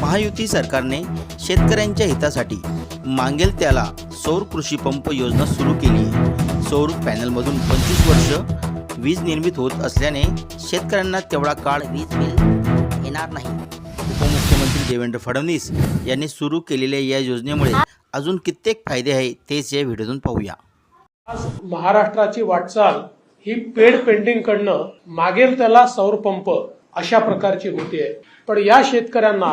महायुती सरकारने शेतकऱ्यांच्या हितासाठी मागेल त्याला सौर कृषी पंप योजना सुरू केली आहे. सौर पॅनलमधून पंचवीस वर्ष वीज निर्मित होत असल्याने शेतकऱ्यांना तेवढा काळ वीज बिल येणार नाही. उपमुख्यमंत्री देवेंद्र फडणवीस यांनी सुरू केलेल्या या योजनेमुळे अजून कित्येक फायदे आहे तेच या व्हिडिओतून पाहूया. आज महाराष्ट्राची वाटचाल ही पेड पेंटिंग कडनं मागेल त्याला सौर पंप अशा प्रकारची होतीये. पण या शेतकऱ्यांना